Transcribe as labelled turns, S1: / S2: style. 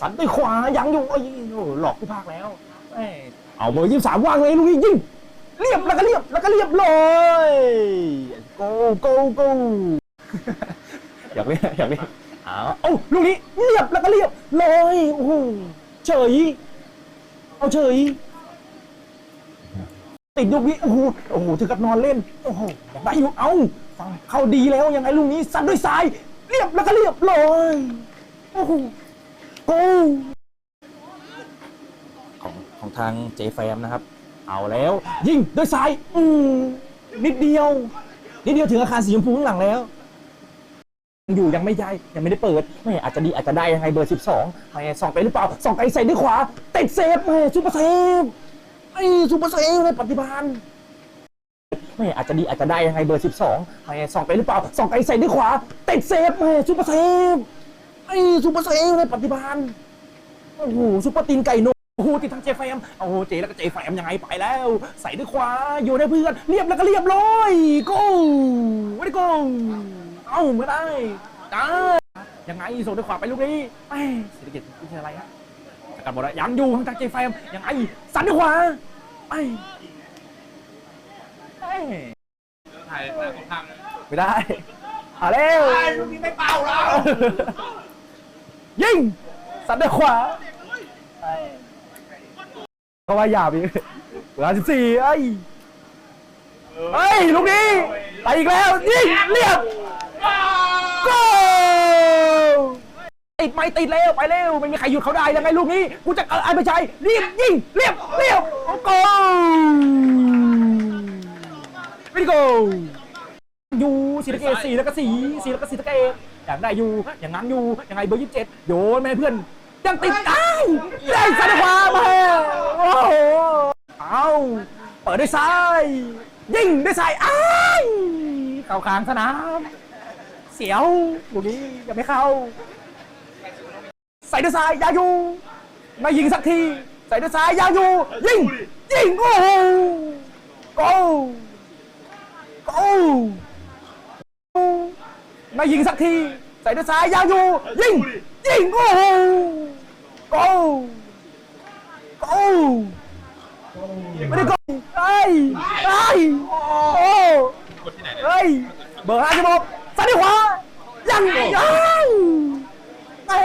S1: สันด้วยขวายังอยู่ไอ้ยหลอกผู้ภาคแล้วเอาเบอร์ยี่สามวางเลยลูกนี้ยิงเรียบแล้วก็เรียบแล้วก็เรียบเลยโกโกโกอยากเล่นอยากเล่นอ้าวเอ้ลูกนี้เรียบแล้วก็เรียบเลยโอ้โหเฉยเอาเฉยติดลูกนี้โอ้โหโอ้โหถึงกับนอนเล่นโอ้โหอยากได้อยู่เอาฟังเข้าดีแล้วยังไงลูกนี้ซัดด้วยซ้าย เรียบแล้วก็เรียบเลยโอ้โห ของของทางเจแฟมนะครับ เอาแล้วยิงด้วยซ้ายอืมนิดเดียว นิดเดียวถึงอาคารสีชมพูข้างหลังแล้ว อยู่ยังไม่ย้ายยังไม่ได้เปิดไม่อาจจะดีอาจจะได้ยังไงเบอร์12ไม่ส่องไปหรือเปล่าส่องไกลใส่ด้วยขวาติดเซฟแม่ซูเปอร์เซฟไอ้ซูเปอร์เซฟเลยปฏิบาลไม่อาจจะดีอาจจะได้ยังไงเบอร์ 12ไม่ส่องไปหรือเปล่าส่องไกใส่ด้วยขวาติดเซฟแม่ซูเปอร์เซฟ ไอ้ซูเปอร์เซลเลยปฏิบัติโอ้โหซูเปอร์ตีนไก่นโอ้โหติดทางเจแฟมโอ้โหเจแล้วก็เจแฟมยังไงไปแล้ว ใส่ด้วยขวาอยู่ในเพื่อนเรียบแล้วก็เรียบร้อยโก้ไม่ได้โก้เอ้าไม่ได้จ้ายังไงส่งด้วยขวาไปลูกนี้ไอ้เศรษฐกิจไม่ใช่อะไรฮะสกัดหมดแล้วยังอยู่ทางเจแฟมยังไงสั่นด้วยขวาไอ้ไอ้
S2: ถ่ายถ่ายของทาง
S1: ไม่ได้เอาเร็ว
S2: ลูกนี้ไม่เป่าแล้ว
S1: ยิงสัตว์ด้วยขวาเขาว่าหยาบอีกเวลาสิบสี่ไอ้เฮ้ยลูกนี้ไปอีกแล้วยิงเรียบโกติดไม่ติดแล้วไปเร็วไม่มีใครหยุดเขาได้ยังไงลูกนี้กูจะเออไอ้ไม่ใช่รีบยิงเรียบเรียบโกวิดีโกอ ยู่สีตะเกตสีแล้วก็สีสีแล้วก็สีตะเกตอย่างได้อยู่อย่างนั้นอยู่ยังไงเบอร์ยี่สิบเจ็ดโยนไปให้เพื่อนยังติดได้ได้ซ้ายขวามาโอ้โหเอาเปิดด้วยซ้ายยิงด้วยซ้ายอ้ายเข้ากลางสนามเสียวลูกนี้ยังไม่เข้า ใส่ด้วยซ้ายยาอยู่ไม่ยิงสักทีใส่ด้วยซ้ายยาอยู่ยิงยิงโอ้โหโก้โก้ ไม่ยิงสักที ใส่ด้วยซ้ายยาวอยู่ ยิง ยิง โอ้โหโก้โก้ไม่ได้โก้ไอ้ไอ้โอ้
S2: ไหนเนี่ย
S1: เฮ้ย เบอร์ห้าสิบหกซ้ายด้วยขวายังยังเอ้